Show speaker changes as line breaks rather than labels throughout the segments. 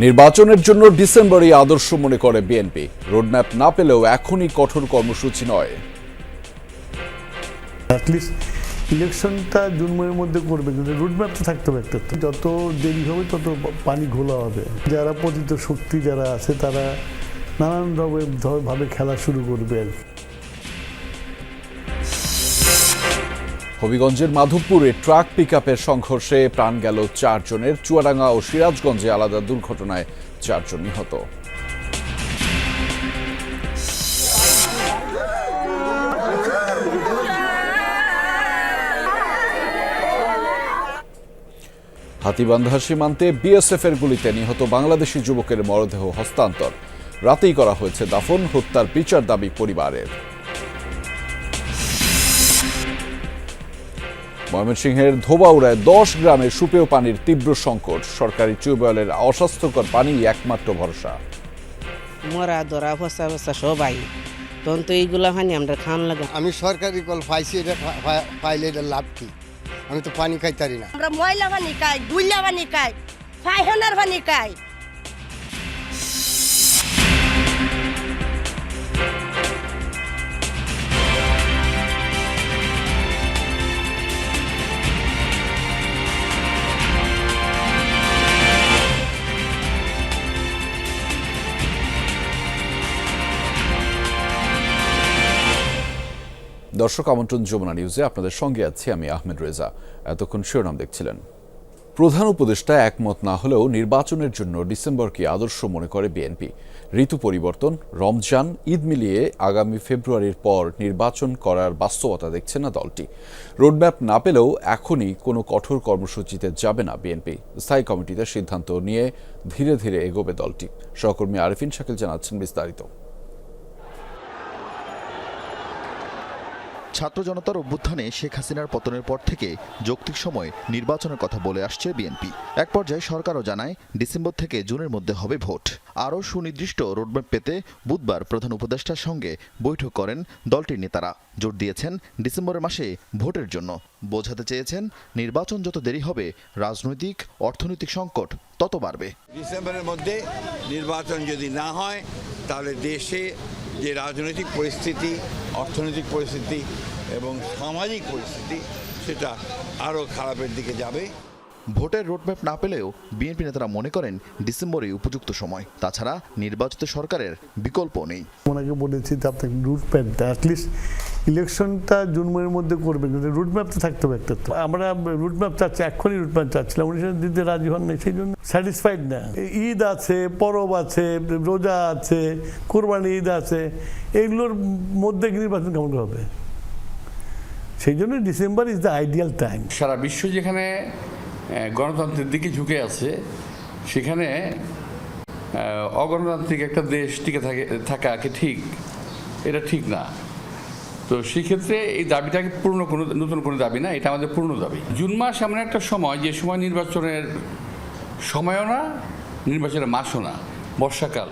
নির্বাচনের জন্য ডিসেম্বরই আদর্শ মনে করে বিএনপি। রোডম্যাপ না পেলেও এখনই কঠোর কর্মসূচি নয়।
অ্যাটলিস্ট ইলেকশনটা জুন মাসের মধ্যে করবে, কিন্তু রুটম্যাপ তো থাকতে হবে একটা। যত দেরি হবে, তত পানি ঘোলা হবে। যারা পতিত শক্তি যারা আছে, তারা নানান রকমের ধর- ভাবে খেলা শুরু করবে আর কি।
হবিগঞ্জের মাধবপুরে ট্রাক পিকআপের সংঘর্ষে প্রাণ গেল চারজনের। চুয়াডাঙ্গা ও সিরাজগঞ্জে আলাদা দুর্ঘটনায় চারজন নিহত। হাতিবান্ধা সীমান্তে বিএসএফ এর গুলিতে নিহত বাংলাদেশি যুবকের মরদেহ হস্তান্তর। রাতেই করা হয়েছে দাফন, হত্যার বিচার দাবি পরিবারের। ময়মনসিংহের ধোবাউড়ায় দশ গ্রামে সুপেয় পানির তীব্র সংকট। সরকারি টিউবওয়েলের অস্বাস্থ্যকর পানি একমাত্র ভরসা।
মরা ধরা ফসা ফসা সবাই। তখন তো এইগুলা হয়নি আমরা খান লাগে।
আমি সরকারি কল পাইছি এটা পাইলে এটা লাভ কি? আমি তো পানি খাইতারি না।
আমরা ময়লা পানি খাই গুইলা পানি খাই ফাইহনার পানি খাই।
দর্শক আমন্ত্রণ যমুনা নিউজে আপনাদের সঙ্গে আছি আমি আহমেদ রেজা। এতক্ষণ শিরোনাম দেখছিলেন। প্রধান উপদেষ্টা একমত না হলেও নির্বাচনের জন্য ডিসেম্বরকে আদর্শ মনে করে বিএনপি। ঋতু পরিবর্তন, রমজান, ঈদ মিলিয়ে আগামী ফেব্রুয়ারির পর নির্বাচন করার বাস্তবতা দেখছে না দলটি। রোডম্যাপ না পেলেও এখনই কোনো কঠোর কর্মসূচিতে যাবে না বিএনপি। স্থায়ী কমিটিতে সিদ্ধান্ত নিয়ে ধীরে ধীরে এগোবে দলটি। সহকর্মী আরিফিন শাকিল জানাচ্ছেন বিস্তারিত।
ছাত্র জনতার অভ্যুত্থানে শেখ হাসিনার পতনের পর থেকে যৌক্তিক সময় নির্বাচনের কথা বলে আসছে বিএনপি। এক পর্যায়ে সরকারও জানায়, ডিসেম্বর থেকে জুনের মধ্যে হবে ভোট। আরও সুনির্দিষ্ট রোডম্যাপ পেতে বুধবার প্রধান উপদেষ্টার সঙ্গে বৈঠক করেন দলটির নেতারা। জোর দিয়েছেন ডিসেম্বরের মাসে ভোটের জন্য। বোঝাতে চেয়েছেন, নির্বাচন যত দেরি হবে, রাজনৈতিক, অর্থনৈতিক সংকট তত বাড়বে।
ডিসেম্বরের মধ্যে নির্বাচন যদি না হয়, তাহলে দেশে যে রাজনৈতিক পরিস্থিতি অর্থনৈতিক পরিস্থিতি এবং সামাজিক পরিস্থিতি সেটা আরও খারাপের দিকে যাবে।
ভোটের রোডম্যাপ না পেলেও বিএনপি নেতারা মনে করেন ডিসেম্বরই উপযুক্ত সময়। তাছাড়া নির্বাচিত সরকারের বিকল্প নেই।
ওনাকে বলেছি যে আপনাকে রুট ম্যাপটা অ্যাটলিস্ট ইলেকশনটা জুন মাসের মধ্যে করবে কিন্তু রুটম্যাপ তো থাকতে হবে একটা তো। আমরা রুটম্যাপ চাচ্ছি এক্ষুনি রুটম্যাপ চাচ্ছিলাম উনি সেটা দিতে রাজি হন নাই সেই জন্য স্যাটিসফাইড না। ঈদ আছে পরব আছে রোজা আছে কোরবানি ঈদ আছে এইগুলোর মধ্যে নির্বাচন কেমন হবে? সেই জন্য December is the ideal time
সারা বিশ্ব যেখানে গণতন্ত্রের দিকে ঝুঁকে আছে। সেখানে অগণতান্ত্রিক একটা দেশ টিকে থাকে, থাকা কি ঠিক? এটা ঠিক না। তো সেক্ষেত্রে এই দাবিটাকে পূর্ণ কোনো, নতুন কোনো দাবি না, এটা আমাদের পূর্ণ দাবি। জুন মাস এমন একটা সময়, যে সময় নির্বাচনের সময়ও না, নির্বাচনের মাসও না, বর্ষাকাল।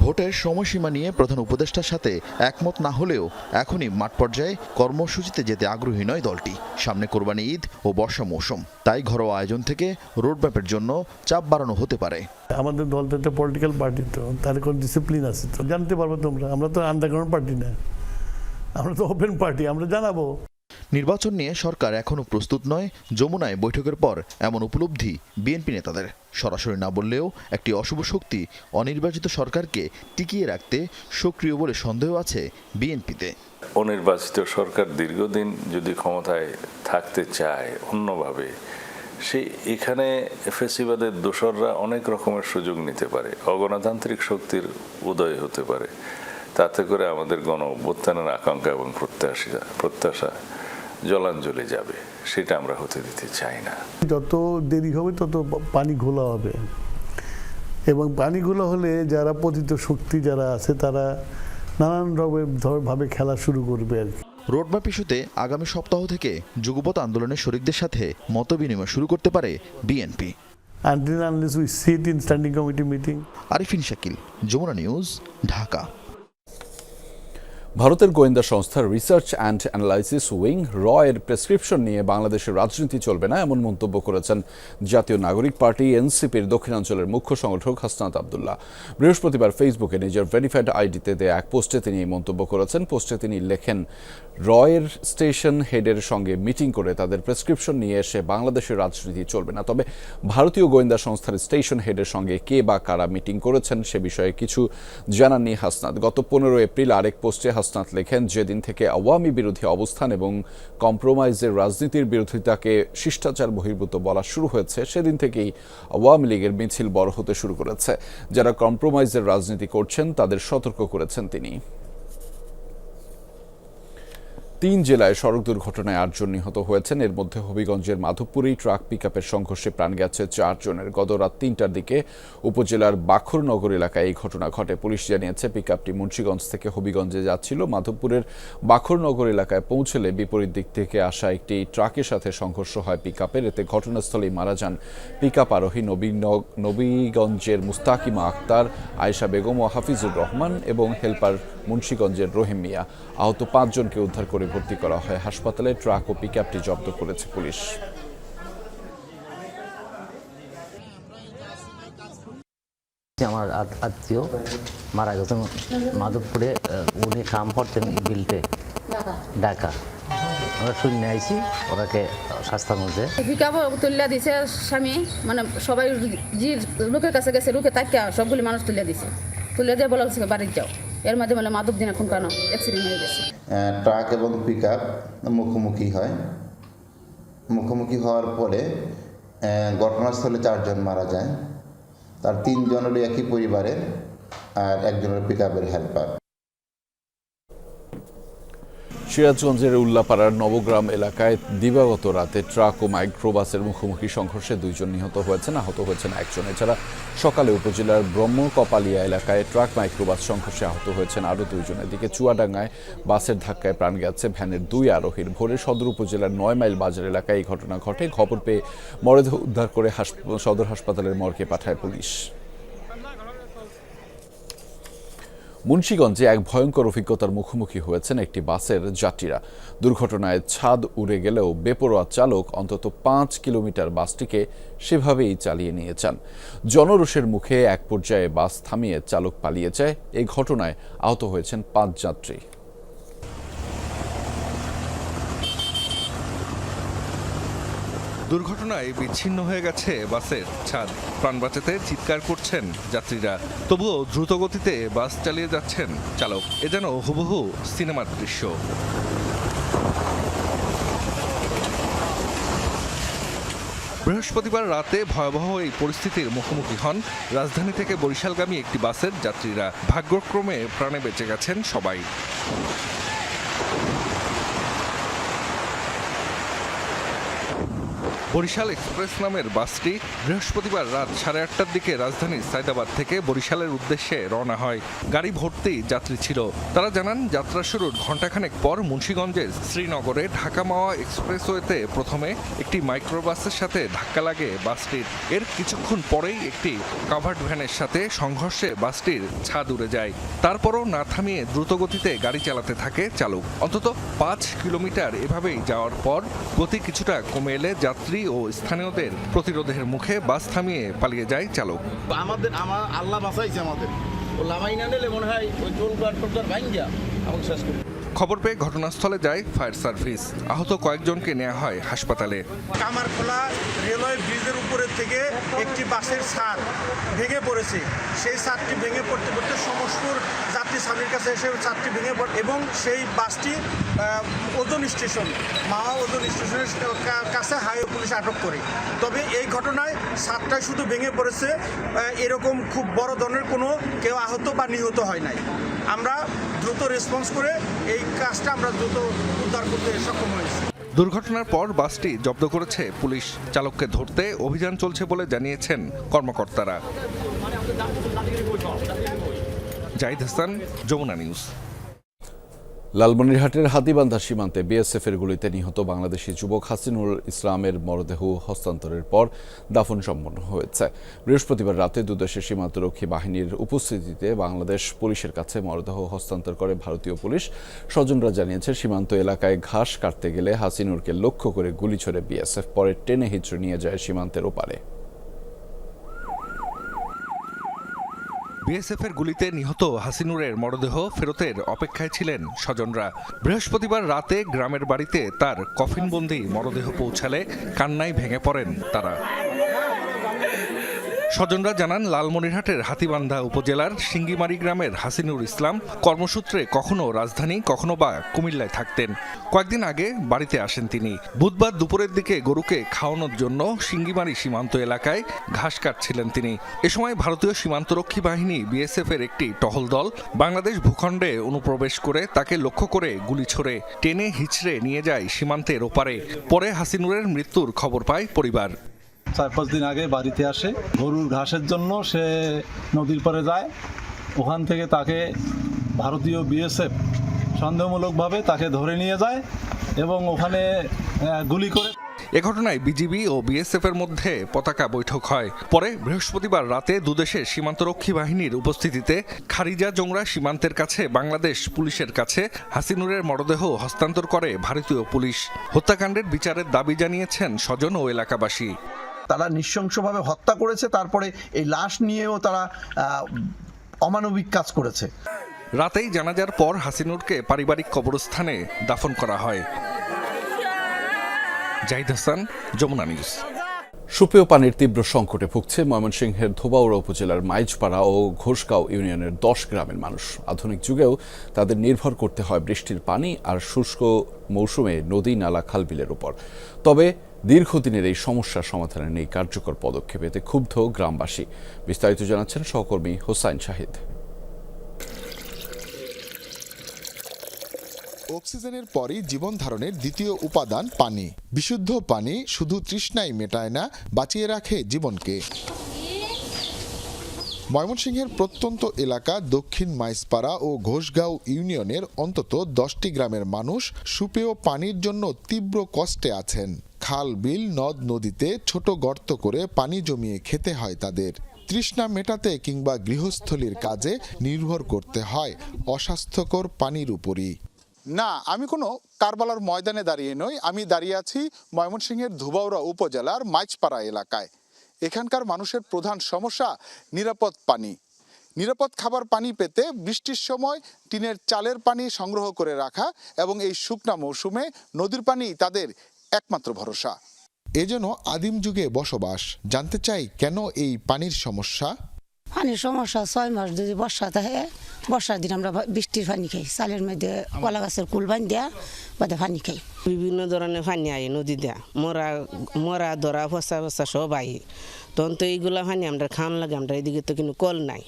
ভোটের সময়সীমা নিয়ে প্রধান উপদেষ্টার সাথে একমত না হলেও এখনই মাঠ পর্যায়ে কর্মসূচিতে যেতে আগ্রহী নয় দলটি। সামনে কোরবানি ঈদ ও বর্ষা মৌসুম। তাই ঘরোয়া আয়োজন থেকে রোডম্যাপের জন্য চাপ বাড়ানো হতে পারে।
আমাদের দল তো একটা পলিটিক্যাল পার্টি তো, তার কোনো ডিসিপ্লিন আছে তো। জানতে পারব তোমরা, আমরা তো আন্ডারগ্রাউন্ড পার্টি না। আমরা তো ওপেন পার্টি আমরা জানাব।
নির্বাচন নিয়ে সরকার এখনও প্রস্তুত নয়। যমুনায় বৈঠকের পর এমন উপলব্ধি বিএনপি নেতাদের। সরাসরি না বললেও একটি অশুভ শক্তি অনির্বাচিত সরকারকে টিকিয়ে রাখতে সক্রিয় বলে সন্দেহ আছে বিএনপিতে।
অনির্বাচিত সরকার দীর্ঘদিন যদি ক্ষমতায় থাকতে চায় অন্যভাবে, সে এখানে ফেসিবাদের দোসররা অনেক রকমের সুযোগ নিতে পারে। অগণতান্ত্রিক শক্তির উদয় হতে পারে। তাতে করে আমাদের গণ অভ্যুত্থানের আকাঙ্ক্ষা এবং প্রত্যাশা প্রত্যাশা জলাঞ্জলি যাবে সেটা আমরা হতে দিতে চাই না।
যত দেরি হবে তত পানি ঘোলা হবে। এবং পানি ঘোলা হলে যারা পতিত শক্তি যারা আছে তারা নানান ভাবে খেলা শুরু করবে আর কি।
রোডম্যাপ ইস্যুতে আগামী সপ্তাহ থেকে যুগপথ আন্দোলনের শরিকদের সাথে মতবিনিময় শুরু করতে পারে BNP.
Unless we sit in standing committee meeting
Arifin Shakil Jamuna news Dhaka.
ভারতের গোয়েন্দা সংস্থা রিসার্চ অ্যান্ড অ্যানালাইসিস উইং র এর প্রেসক্রিপশন নিয়ে বাংলাদেশের রাজনীতি চলবে না, এমন মন্তব্য করেছেন জাতীয় নাগরিক পার্টি এনসিপির দক্ষিণাঞ্চলের মুখ্য সংগঠক হাসনাত আবদুল্লাহ। বৃহস্পতিবার ফেসবুকে নিজের ভেরিফাইড আইডিতে দেয়া এক পোস্টে তিনি এই মন্তব্য করেছেন। পোস্টে তিনি লেখেন রয়ের স্টেশন হেডের সঙ্গে মিটিং করে তাদের প্রেসক্রিপশন নিয়ে এসে বাংলাদেশের রাজনীতি চলবে না। তবে ভারতীয় গোয়েন্দা সংস্থার স্টেশন হেডের সঙ্গে কে বা কারা মিটিং করেছেন সে বিষয়ে কিছু জানাননি হাসনাত। গত পনেরো এপ্রিল আরেক পোস্টে হাসনাত লেখেন, যেদিন থেকে আওয়ামী বিরোধী অবস্থান এবং কম্প্রোমাইজের রাজনীতির বিরোধিতাকে শিষ্টাচার বহির্ভূত বলা শুরু হয়েছে, সেদিন থেকেই আওয়ামী লীগের মিছিল বড় হতে শুরু করেছে। যারা কম্প্রোমাইজের রাজনীতি করছেন, তাদের সতর্ক করেছেন তিনি। তিন জেলায় সড়ক দুর্ঘটনায় আটজন নিহত হয়েছেন। এর মধ্যে হবিগঞ্জের মাধবপুরেই ট্রাক পিকআপের সংঘর্ষে প্রাণ গেছে চারজনের। গত রাত তিনটার দিকে উপজেলার বাখরনগর এলাকায় এই ঘটনা ঘটে। পুলিশ জানিয়েছে, পিকআপটি মুন্সীগঞ্জ থেকে হবিগঞ্জে যাচ্ছিল। মাধবপুরের বাখরনগর এলাকায় পৌঁছলে বিপরীত দিক থেকে আসা একটি ট্রাকের সাথে সংঘর্ষ হয় পিকআপের। এতে ঘটনাস্থলেই মারা যান পিকআপ আরোহী নবীগঞ্জের মুস্তাকিমা আক্তার, আয়েশা বেগম ও হাফিজুর রহমান এবং হেলপার মুন্সীগঞ্জের রহিম মিয়া আহত পাঁচজনকে উদ্ধার করে ভর্তি করা হয় হাসপাতালে। ট্রাক ও পিকআপটি জব্দ করেছে পুলিশ।
আমার আত্মীয় মারা গেছেন মাধবপুরে উনি কাম করতেন বিলটে ঢাকা। আমরা শূন্য আইছি ওনাকে স্বাস্থ্য মধ্যে।
পিকাপ তুলিয়া দিছে স্বামী মানে সবাই যে লোকের কাছে গেছে লোকে তাকিয়া সবগুলি মানুষ তুলিয়া দিছে। তুলিয়া দিয়ে বলা হচ্ছে বাড়িতে যাও। এর মধ্যে মানে মাদক দিন এখন কেন অ্যাক্সিডেন্ট হয়ে গেছে।
ট্রাক এবং পিক আপ মুখোমুখি হয়। মুখোমুখি হওয়ার পরে ঘটনাস্থলে চারজন মারা যায়। তার তিনজন হলো একই পরিবারের আর একজন হলো পিক আপের হেল্পার
সিরাজগঞ্জের উল্লাপাড়ার নবগ্রাম এলাকায় দিবাগত রাতে ট্রাক ও মাইক্রোবাসের মুখোমুখি সংঘর্ষে দুইজন নিহত হয়েছেন, আহত হয়েছেন একজন। এছাড়া সকালে উপজেলার ব্রহ্মকপালিয়া এলাকায় ট্রাক মাইক্রোবাস সংঘর্ষে আহত হয়েছেন আরও দুইজন এদিকে চুয়াডাঙ্গায় বাসের ধাক্কায় প্রাণ গেছে ভ্যানের দুই আরোহীর। ভোরে সদর উপজেলার নয় মাইল বাজার এলাকায় এই ঘটনা ঘটে। খবর পেয়ে মরদেহ উদ্ধার করে সদর হাসপাতালের মর্গে পাঠায় পুলিশ। মুন্সীগঞ্জে এক ভয়ঙ্কর অভিজ্ঞতার মুখোমুখি হয়েছেন একটি বাসের যাত্রীরা। দুর্ঘটনায় ছাদ উড়ে গেলেও বেপরোয়া চালক অন্তত পাঁচ কিলোমিটার বাসটিকে সেভাবেই চালিয়ে নিয়ে যান জনরোষের মুখে এক পর্যায়ে বাস থামিয়ে চালক পালিয়ে যায়। এই ঘটনায় আহত হয়েছেন পাঁচ যাত্রী।
দুর্ঘটনায় বিচ্ছিন্ন হয়ে গেছে বাসের ছাদ। প্রাণ বাঁচাতে চিৎকার করছেন যাত্রীরা। তবুও দ্রুত গতিতে বাস চালিয়ে যাচ্ছেন চালক। এ যেন হুবহু সিনেমার দৃশ্য। বৃহস্পতিবার রাতে ভয়াবহ এই পরিস্থিতির মুখোমুখি হন রাজধানী থেকে বরিশালগামী একটি বাসের যাত্রীরা। ভাগ্যক্রমে প্রাণে বেঁচে গেছেন সবাই। বরিশাল এক্সপ্রেস নামের বাসটি বৃহস্পতিবার রাত সাড়ে আটটার দিকে রাজধানীর সাইদাবাদ থেকে বরিশালের উদ্দেশ্যে রওনা হয়। গাড়ি ভর্তি যাত্রী ছিল। তারা জানান, যাত্রা শুরুর ঘণ্টাখানেক পর মুন্সীগঞ্জের শ্রীনগরে ঢাকা মাওয়া এক্সপ্রেসওয়েতে প্রথমে একটি মাইক্রোবাসের সাথে ধাক্কা লাগে বাসটির। এর কিছুক্ষণ পরেই একটি কাভার্ড ভ্যানের সাথে সংঘর্ষে বাসটির ছাদ উড়ে যায়। তারপরও না থামিয়ে দ্রুতগতিতে গাড়ি চালাতে থাকে চালক। অন্তত পাঁচ কিলোমিটার এভাবেই যাওয়ার পর গতি কিছুটা কমে এলে যাত্রী ও স্থানীয়দের প্রতিরোধের মুখে বাস থামিয়ে পালিয়ে যায় চালক।
আমাদের আমার আল্লাহ বাঁচাইছে আমাদের। ও লামাই না নিলে মনে হয় ওই টোল কাট টোল ভাঙ্গিয়া আমাকে শেষ করে
খবর পেয়ে ঘটনাস্থলে যায় ফায়ার সার্ভিস। আহত কয়েকজনকে নেওয়া হয় হাসপাতালে।
কামারখোলা রেলওয়ে ব্রিজের উপরের থেকে একটি বাসের ছাদ ভেঙে পড়েছে। সেই ছাদটি ভেঙে পড়তে পড়তে সমস্পুর যাত্রী ছাদের কাছে এসে ছাদটি ভেঙে পড়ে এবং সেই বাসটি ওজন স্টেশন মাওয়া ওজন স্টেশনের কাছে হাইওয়ে পুলিশ আটক করে। তবে এই ঘটনায় ছাদটাই শুধু ভেঙে পড়েছে এরকম খুব বড় ধরনের কোনো কেউ আহত বা নিহত হয় নাই। আমরা দ্রুত রেসপন্স করে এই কাজটা আমরা দ্রুত উদ্ধার করতে সক্ষম হয়েছি।
দুর্ঘটনার পর বাসটি জব্দ করেছে পুলিশ চালককে ধরতে অভিযান চলছে বলে জানিয়েছেন কর্মকর্তারা। জাহিদ হাসান, যমুনা নিউজ।
লালমনিরহাটের হাতিবান্ধা সীমান্তে বিএসএফ এর গুলিতে নিহত বাংলাদেশি যুবক হাসিনুল ইসলামের মরদেহ হস্তান্তরের পর দাফন সম্পন্ন হয়েছে। বৃহস্পতিবার রাতে দুদেশের সীমান্তরক্ষী বাহিনীর উপস্থিতিতে বাংলাদেশ পুলিশের কাছে মরদেহ হস্তান্তর করে ভারতীয় পুলিশ। স্বজনরা জানিয়েছে, সীমান্ত এলাকায় ঘাস কাটতে গেলে হাসিনুরকে লক্ষ্য করে গুলি ছড়ে বিএসএফ পরে টেনে হিচড়ে নিয়ে যায় সীমান্তের ওপারে।
বিএসএফের গুলিতে নিহত হাসিনুরের মরদেহ ফেরতের অপেক্ষায় ছিলেন স্বজনরা। বৃহস্পতিবার রাতে গ্রামের বাড়িতে তার কফিনবন্দি মরদেহ পৌঁছালে কান্নায় ভেঙে পড়েন তারা। স্বজনরা জানান, লালমনিরহাটের হাতিবান্ধা উপজেলার সিঙ্গিমারি গ্রামের হাসিনুর ইসলাম কর্মসূত্রে কখনো রাজধানী, কখনো বা কুমিল্লায় থাকতেন। কয়েকদিন আগে বাড়িতে আসেন তিনি। বুধবার দুপুরের দিকে গরুকে খাওয়ানোর জন্য সিঙ্গিমারি সীমান্ত এলাকায় ঘাস কাটছিলেন তিনি। এ সময় ভারতীয় সীমান্তরক্ষী বাহিনী বিএসএফ এর একটি টহল দল বাংলাদেশ ভূখণ্ডে অনুপ্রবেশ করে তাকে লক্ষ্য করে গুলি ছোড়ে, টেনে হিচড়ে নিয়ে যায় সীমান্তের ওপারে। পরে হাসিনুরের মৃত্যুর খবর পায় পরিবার।
চার পাঁচ দিন আগে বাড়িতে আসে। গরুর ঘাসের জন্য সে নদীর পারে যায়। ওখান থেকে তাকে ভারতীয় বিএসএফ সন্দেহমূলকভাবে তাকে ধরে নিয়ে যায় এবং ওখানে গুলি করে।
এ ঘটনায় বিজিবি ও বিএসএফ এর মধ্যে পতাকা বৈঠক হয়। পরে বৃহস্পতিবার রাতে দুদেশের সীমান্তরক্ষী বাহিনীর উপস্থিতিতে খারিজা জোংরা সীমান্তের কাছে বাংলাদেশ পুলিশের কাছে হাসিনুরের মরদেহ হস্তান্তর করে ভারতীয় পুলিশ। হত্যাকাণ্ডের বিচারের দাবি জানিয়েছেন স্বজন ও এলাকাবাসী।
তারা নৃশংসভাবে হত্যা করেছে তারপরে এই লাশ নিয়েও তারা অমানবিক কাজ করেছে।
রাতেই জানাজার পর হাসিনুরকে পারিবারিক কবরস্থানে দাফন করা হয়। জাহিদ হাসান যমুনা নিউজ।
সুপেয় পানির তীব্র সংকটে ভুগছে ময়মনসিংহের ধোবাউড়া উপজেলার মাইজপাড়া ও ঘোষগাঁও ইউনিয়নের দশ গ্রামের মানুষ। আধুনিক যুগেও তাদের নির্ভর করতে হয় বৃষ্টির পানি আর শুষ্ক মৌসুমে নদী নালা খালবিলের উপর। তবে দীর্ঘদিনের এই সমস্যার সমাধানে নেই কার্যকর পদক্ষেপ এতে ক্ষুব্ধ গ্রামবাসী। বিস্তারিত জানাচ্ছেন সহকর্মী হোসাইন শাহিদ।
অক্সিজেনের পরই জীবন ধারণের দ্বিতীয় উপাদান পানি। বিশুদ্ধ পানি শুধু তৃষ্ণাই মেটায় না, বাঁচিয়ে রাখে জীবনকে। ময়মনসিংহের প্রত্যন্ত এলাকা দক্ষিণ মাইসপাড়া ও ঘোষগাঁও ইউনিয়নের অন্তত দশটি গ্রামের মানুষ সুপেয় পানির জন্য তীব্র কষ্টে আছেন। খাল, বিল, নদ, নদীতে ছোট গর্ত করে পানি জমিয়ে খেতে হয় তাদের। তৃষ্ণা মেটাতে কিংবা গৃহস্থলীর কাজে নির্ভর করতে হয় অস্বাস্থ্যকর পানির উপরই।
না, আমি কোনো কারবালার ময়দানে দাঁড়িয়ে নই। আমি দাঁড়িয়ে আছি ময়মনসিংহের ধুবাউড়া উপজেলার মাইচপাড়া এলাকায়। এখানকার মানুষের প্রধান সমস্যা নিরাপদ পানি। নিরাপদ খাবার পানি পেতে বৃষ্টির সময় টিনের চালের পানি সংগ্রহ করে রাখা এবং এই শুকনা মৌসুমে নদীর পানি তাদের একমাত্র ভরসা।
এ যেন আদিম যুগে বসবাস। জানতে চাই কেন এই পানির সমস্যা?
পানির সমস্যা ছয় মাস যদি বর্ষা থাকে বর্ষার দিন আমরা বৃষ্টির পানি খাই। চালের মধ্যে কলা গাছের কুল বান দেয়া বাদে পানি খাই।
বিভিন্ন ধরনের পানি আই নদী দেয়া। মরা মরা ধরা ফসা ফসা সব আই। তখন তো এইগুলা পানি আমরা খাওয়ান লাগে আমরা এদিকে তো কিন্তু কল নাই।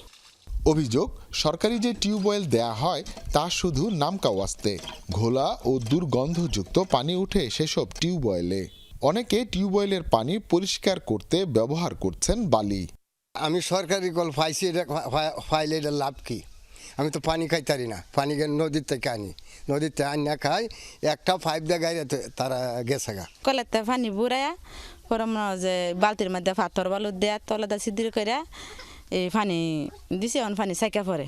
অভিযোগ সরকারি যে টিউবওয়েল দেয়া হয় তা শুধু নামকাওয়াস্তে ঘোলা ও দুর্গন্ধযুক্ত পানি উঠে সেসব টিউবওয়েলে। অনেকে টিউবওয়েলের পানি পরিষ্কার করতে ব্যবহার করছেন বালি।
আমি সরকারি কল পাইছি এটা পাইলে এটা লাভ কি? আমি তো পানি খাইতারি না পানি গে- নদীর থেকে আনি। নদীর থেকে আনি না খাই একটা পাইপ দিয়ে তারা গেছে গা।
কলেতে পানি বুড়াইয়া পরে যে বালতির মধ্যে পাথর বালু দেয়া তলাদা সিদ্ধির করে এই পানি দিছে অন পানি সাইকা পরে।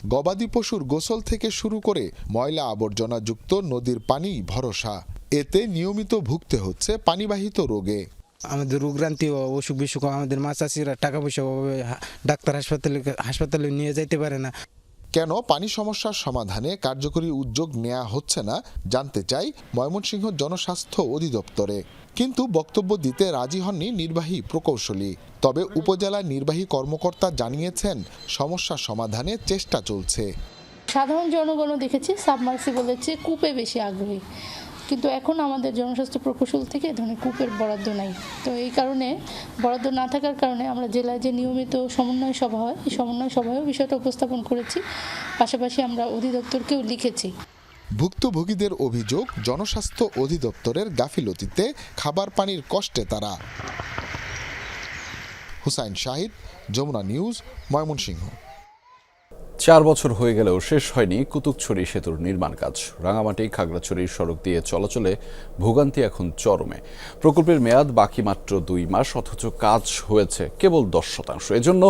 গবাদি পশুর গোসল থেকে শুরু করে ময়লা আবর্জনা যুক্ত নদীর পানি ভরসা। এতে নিয়মিত ভুগতে হচ্ছে পানিবাহিত রোগে।
আমাদের রোগ্রান্তি ও অসুখ বিসুখ আমাদের মাছ চাষিরা টাকা পয়সা ডাক্তার হাসপাতালে হাসপাতালে নিয়ে যাইতে পারে না।
কেন পানি সমস্যার সমাধানে কার্যকরী উদ্যোগ নেওয়া হচ্ছে না জানতে চাই ময়মনসিংহ জনস্বাস্থ্য অধিদপ্তরে। কিন্তু বক্তব্য দিতে রাজি হননি নির্বাহী প্রকৌশলী। তবে উপজেলা নির্বাহী কর্মকর্তা জানিয়েছেন, সমস্যা সমাধানে চেষ্টা চলছে।
সাধারণ জনগণও দেখেছি সাবমার্সিবলের চেয়ে কূপে বেশি আগ্রহী। কিন্তু এখন আমাদের জনস্বাস্থ্য প্রকৌশল থেকে ধরনের কূপের বরাদ্দ নাই। তো এই কারণে, বরাদ্দ না থাকার কারণে আমরা জেলায় যে নিয়মিত সমন্বয় সভা হয়, এই সমন্বয় সভায়ও বিষয়টা উপস্থাপন করেছি। পাশাপাশি আমরা অধিদপ্তরকেও লিখেছি।
ভুক্তভোগীদের অভিযোগ, জনস্বাস্থ্য অধিদপ্তরের গাফিলতিতে খাবার পানির কষ্টে তারা। হুসাইন শাহিদ, যমুনা নিউজ, ময়মনসিংহ।
চার বছর হয়ে গেলেও শেষ হয়নি কুতুকছড়ি সেতুর নির্মাণ কাজ। রাঙামাটি, খাগড়াছড়ি সড়ক দিয়ে চলাচলে ভোগান্তি এখন চরমে। প্রকল্পের মেয়াদ বাকি মাত্র দুই মাস, অথচ কাজ হয়েছে কেবল দশ শতাংশ। এজন্য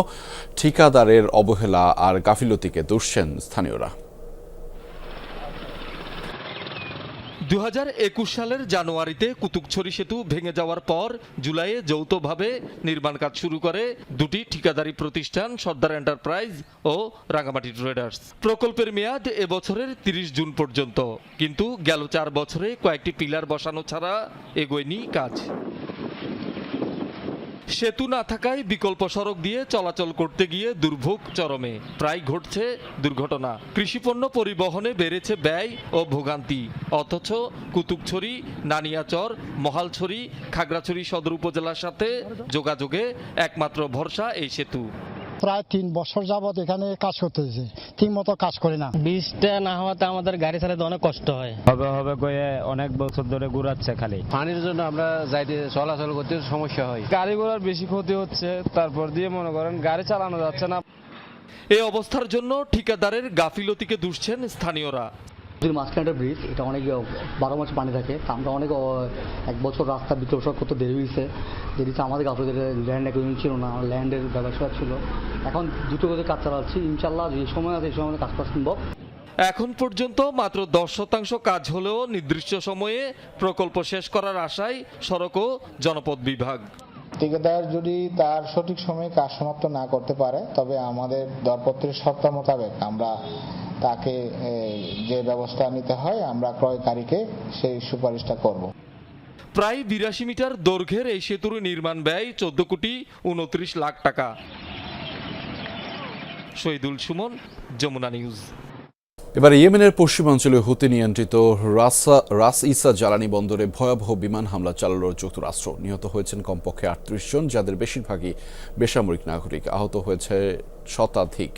ঠিকাদারের অবহেলা আর গাফিলতিকে দুষছেন স্থানীয়রা।
দু হাজার একুশ সালের জানুয়ারিতে কুতুকছড়ি সেতু ভেঙে যাওয়ার পর জুলাইয়ে যৌথভাবে নির্মাণ কাজ শুরু করে দুটি ঠিকাদারি প্রতিষ্ঠান সর্দার এন্টারপ্রাইজ ও রাঙামাটি ট্রেডার্স। প্রকল্পের মেয়াদ এবছরের তিরিশ জুন পর্যন্ত, কিন্তু গেল চার বছরে কয়েকটি পিলার বসানো ছাড়া এগোয়নি কাজ। সেতু না থাকায় বিকল্প সড়ক দিয়ে চলাচল করতে গিয়ে দুর্ভোগ চরমে। প্রায় ঘটছে দুর্ঘটনা। কৃষিপণ্য পরিবহনে বেড়েছে ব্যয় ও ভোগান্তি। অথচ কুতুকছড়ি নানিয়াচর, মহালছড়ি, খাগড়াছড়ি সদর উপজেলার সাথে যোগাযোগে একমাত্র ভরসা এই সেতু।
প্রায় তিন বছর যাবৎ এখানে কাজ করতেছে। ঠিক মতো কাজ করে না।
বৃষ্টিটা না হওয়াতে আমাদের গাড়ি চালাতে অনেক কষ্ট হয়।
হবে হবে কয়ে অনেক বছর ধরে ঘুরাচ্ছে খালি।
পানির জন্য আমরা যাইতে চলাচল করতে সমস্যা হয়।
গাড়ি ঘোড়ার বেশি ক্ষতি হচ্ছে তারপর দিয়ে মনে করেন গাড়ি চালানো যাচ্ছে না।
এই অবস্থার জন্য ঠিকাদারের গাফিলতিকে দুষছেন স্থানীয়রা।
নদীর মাঝখানে একটা ব্রিজ এটা অনেক বারো মাস পানি থাকে। তা আমরা অনেক এক বছর রাস্তা সব করতে দেরি হয়েছে। দেরি হচ্ছে আমাদের গাফলদের ল্যান্ড এগ্রিমেন্ট ছিল না ল্যান্ডের ব্যবসা ছিল। এখন দুটো করে কাজ চালাচ্ছি। ইনশাল্লাহ যে সময় আছে এই সময় কাজ করা সম্ভব।
এখন পর্যন্ত মাত্র দশ শতাংশ কাজ হলেও নির্দিষ্ট সময়ে প্রকল্প শেষ করার আশায় সড়ক ও জনপদ বিভাগ।
ঠিকাদার যদি তার সঠিক সময়ে কাজ সমাপ্ত না করতে পারে তবে আমাদের দরপত্রের শর্ত মোতাবেক আমরা তাকে যে ব্যবস্থা নিতে হয়, আমরা ক্রয়কারীকে সেই সুপারিশটা করব।
প্রায় বিরাশি মিটার দৈর্ঘ্যের এই সেতুর নির্মাণ ব্যয় চোদ্দ কোটি উনত্রিশ লাখ টাকা। শহীদুল সুমন, যমুনা নিউজ।
এবার ইয়েমেনের পশ্চিমাঞ্চলে হুতি নিয়ন্ত্রিত রাসা রাস ইসা জ্বালানি বন্দরে ভয়াবহ বিমান হামলা চালালো যুক্তরাষ্ট্র নিহত হয়েছেন কমপক্ষে আটত্রিশ জন, যাদের বেশিরভাগই বেসামরিক নাগরিক। আহত হয়েছে শতাধিক।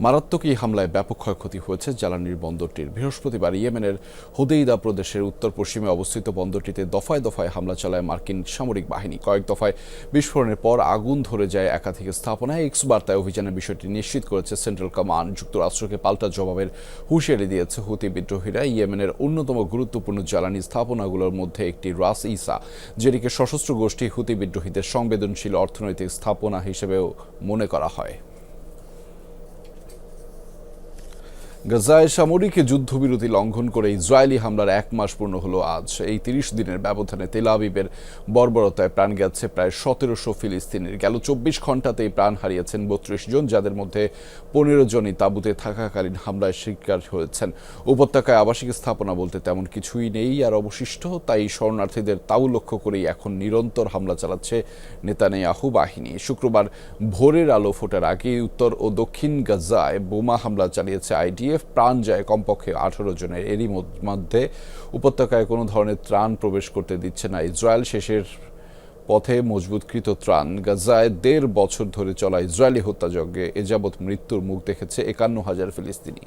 মারাত্মক এই হামলায় ব্যাপক ক্ষয়ক্ষতি হয়েছে জ্বালানির বন্দরটির। বৃহস্পতিবার ইয়েমেনের হুদেইদা প্রদেশের উত্তর পশ্চিমে অবস্থিত বন্দরটিতে দফায় দফায় হামলা চালায় মার্কিন সামরিক বাহিনী। কয়েক দফায় বিস্ফোরণের পর আগুন ধরে যায় একাধিক স্থাপনায়। এক্স বার্তায় অভিযানের বিষয়টি নিশ্চিত করেছে সেন্ট্রাল কমান্ড। যুক্তরাষ্ট্রকে পাল্টা জবাবের হুঁশিয়ারি দিয়েছে হুতি বিদ্রোহীরা। ইয়েমেনের অন্যতম গুরুত্বপূর্ণ জ্বালানি স্থাপনাগুলোর মধ্যে একটি রাস ইসা যেটিকে সশস্ত্র গোষ্ঠী হুতি বিদ্রোহীদের সংবেদনশীল অর্থনৈতিক স্থাপনা হিসেবেও মনে করা হয়। গাজায় সামরিক যুদ্ধবিরতি লঙ্ঘন করে ইসরায়েলি হামলার এক মাস পূর্ণ হলো আজ। এই তিরিশ দিনের ব্যবধানে তেল আবিবের বর্বরতায় প্রাণ গেছে প্রায় সতেরোশো ফিলিস্তিনির। গেল চব্বিশ ঘন্টাতেই প্রাণ হারিয়েছেন বত্রিশ জন, যাদের মধ্যে পনেরো জনই তাঁবুতে থাকাকালীন হামলায় শিকার হয়েছেন। উপত্যকায় আবাসিক স্থাপনা বলতে তেমন কিছুই নেই, আর অবশিষ্ট তাই শরণার্থীদের তাও লক্ষ্য করেই এখন নিরন্তর হামলা চালাচ্ছে নেতানিয়াহু বাহিনী। শুক্রবার ভোরের আলো ফোটার আগে উত্তর ও দক্ষিণ গাজায় বোমা হামলা চালিয়েছে আইডিএফ প্রাণ যায় কমপক্ষে আঠারো জনের। এরই মধ্যে উপত্যকায় কোনো ধরনের ত্রাণ প্রবেশ করতে দিচ্ছে না। ইসরায়েল শেষের পথে মজবুতকৃত ত্রাণ। গাজায় দেড় বছর ধরে চলা ইসরায়েলি হত্যাযজ্ঞে এ যাবৎ মৃত্যুর মুখ দেখেছে একান্ন হাজার ফিলিস্তিনি।